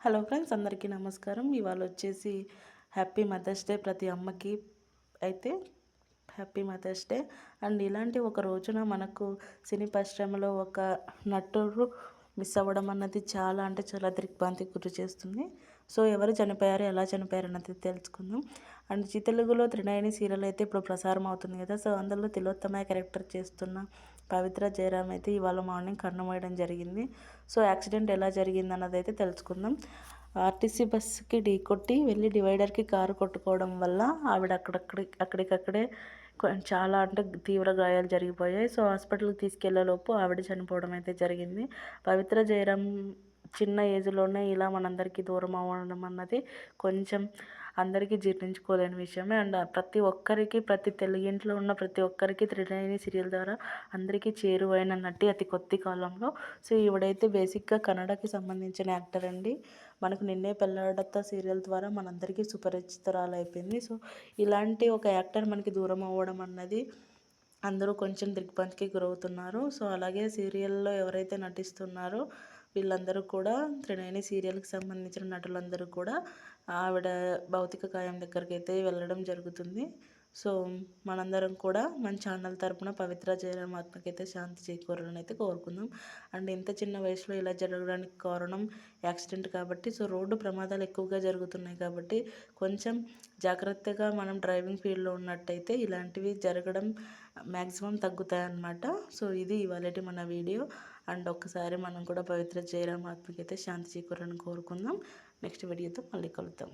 Hello friends అందరికీ నమస్కారం. ఇవాళ వచ్చేసి హ్యాపీ మదర్స్ డే ప్రతి అమ్మకి అయితే హ్యాపీ మదర్స్ డే. అండ్ ఇలాంటి ఒక రోజున మనకు సినీ పరిశ్రమలో ఒక నటుడు మిస్ అవ్వడం అన్నది చాలా అంటే చాలా దిగ్భ్రాంతి గురి చేస్తుంది. సో ఎవరు చనిపోయారు ఎలా చనిపోయారు అన్నది తెలుసుకుందాం. అండ్ జీ తెలుగులో త్రినయని సీరియల్ అయితే ఇప్పుడు ప్రసారం అవుతుంది కదా సో అందులో తిలోత్తమ క్యారెక్టర్ చేస్తున్న పవిత్ర జయరామ్ అయితే ఇవాళ మార్నింగ్ కన్ను జరిగింది. సో యాక్సిడెంట్ ఎలా జరిగింది అన్నది అయితే తెలుసుకుందాం. ఆర్టీసీ బస్సుకి ఢీ కొట్టి వెళ్ళి డివైడర్కి కారు కొట్టుకోవడం వల్ల ఆవిడ అక్కడక్కడి అక్కడికక్కడే చాలా అంటే తీవ్ర గాయాలు జరిగిపోయాయి. సో హాస్పిటల్కి తీసుకెళ్ళేలోపు ఆవిడ చనిపోవడం అయితే జరిగింది. పవిత్ర జయరామ్ చిన్న ఏజ్లోనే ఇలా మనందరికీ దూరం అవ్వడం అన్నది కొంచెం అందరికీ జీర్ణించుకోలేని విషయమే. అండ్ ప్రతి ఒక్కరికి ప్రతి తెలుగింట్లో ఉన్న ప్రతి ఒక్కరికి త్రినయని సీరియల్ ద్వారా అందరికీ చేరువైన నటి అతి కొద్ది కాలంలో. సో ఈవిడైతే బేసిక్గా కన్నడకి సంబంధించిన యాక్టర్ అండి. మనకు నిన్నే పెళ్ళాడత సీరియల్ ద్వారా మనందరికీ సుపరిచితురాలు అయిపోయింది సో ఇలాంటి ఒక యాక్టర్ మనకి దూరం అవ్వడం అన్నది అందరూ కొంచెం దిగ్భ్రాంతికి గురవుతున్నారు. సో అలాగే సీరియల్లో ఎవరైతే నటిస్తున్నారో వీళ్ళందరూ కూడా త్రినయని సీరియల్కి సంబంధించిన నటులందరూ కూడా ఆవిడ భౌతిక కాయం దగ్గరికి అయితే వెళ్ళడం జరుగుతుంది. సో మనందరం కూడా మన ఛానల్ తరపున పవిత్ర జయరామాత్మకైతే శాంతి చేకూరాలని అయితే కోరుకుందాం. అండ్ ఇంత చిన్న వయసులో ఇలా జరగడానికి కారణం యాక్సిడెంట్ కాబట్టి సో రోడ్డు ప్రమాదాలు ఎక్కువగా జరుగుతున్నాయి కాబట్టి కొంచెం జాగ్రత్తగా మనం డ్రైవింగ్ ఫీల్డ్లో ఉన్నట్టయితే ఇలాంటివి జరగడం మ్యాక్సిమం తగ్గుతాయి అన్నమాట సో ఇది ఇవాళటి మన వీడియో. అండ్ ఒక్కసారి మనం కూడా పవిత్ర జయరామాత్మకైతే శాంతి చేకూరని కోరుకుందాం. నెక్స్ట్ వీడియోతో మళ్ళీ కలుద్దాం.